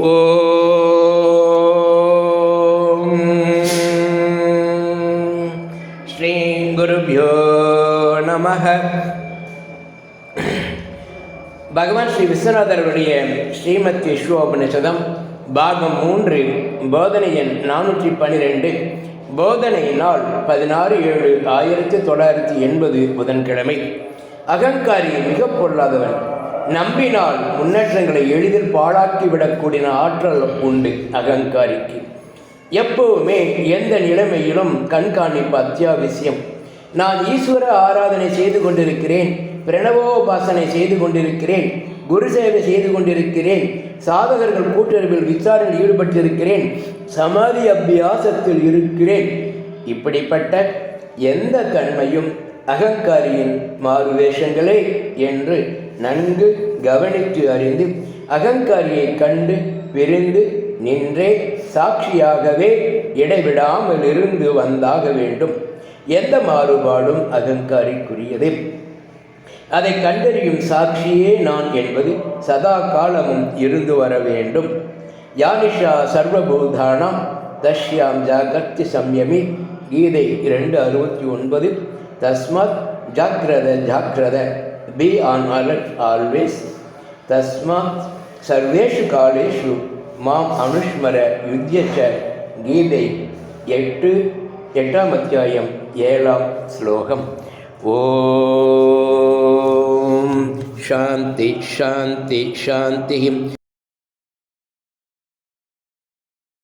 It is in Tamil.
ஓம். ஸ்ரீ குருபியோ நம பகவான் ஸ்ரீ விஸ்வநாதருடைய ஸ்ரீமத் விஸ்வோபனிஷதம் பாகம் மூன்று போதனையின் நானூற்றி பன்னிரெண்டு போதனை நாள் பதினாறு ஏழு ஆயிரத்தி தொள்ளாயிரத்தி எண்பது புதன்கிழமை. அகங்காரி மிகப் பொருளாதவன் நம்பினால் முன்னேற்றங்களை எளிதில் பாழாக்கிவிடக்கூடிய ஆற்றல் உண்டு அகங்காரிக்கு. எப்பவுமே எந்த நிலைமையிலும் கண்காணிப்பு அத்தியாவசியம். நான் ஈஸ்வர ஆராதனை செய்து கொண்டிருக்கிறேன் பிரணவோபாசனை செய்து கொண்டிருக்கிறேன் குரு சேவை செய்து கொண்டிருக்கிறேன் சாதகர்கள் கூட்டுறவில் விசாரணையில் ஈடுபட்டிருக்கிறேன் சமாதி அபியாசத்தில் இருக்கிறேன். இப்படிப்பட்ட எந்த தன்மையும் அகங்காரியின் மாறுவேஷங்களே என்று நன்கு கவனித்து அறிந்து அகங்காரியை கண்டு விரிந்து நின்றே சாட்சியாகவே இடைவிடாமல் இருந்து வந்தாக வேண்டும். எந்த மாறுபாடும் அகங்காரிக்குரியது. அதை கண்டறியும் சாட்சியே நான் என்பது சதா காலமும் இருந்து வர வேண்டும். யானிஷா சர்வபூதானாம் தஷ்யாம் ஜாகர்த்தி சம்யமி கீதை இரண்டு அறுபத்தி ஒன்பது தஸ்மாத் ஜாக்கிரத ஜாக்கிரத பி ஆன் அலர்ட் ஆல்வேஸ் தஸ்மாத் சர்வேஷு காலேஷு மாம் அனுஷ்மர யுத்தியச்ச கீதை எட்டு எட்டாம் அத்தியாயம் ஏழாம் ஸ்லோகம் ஓம் சாந்தி சாந்தி சாந்தி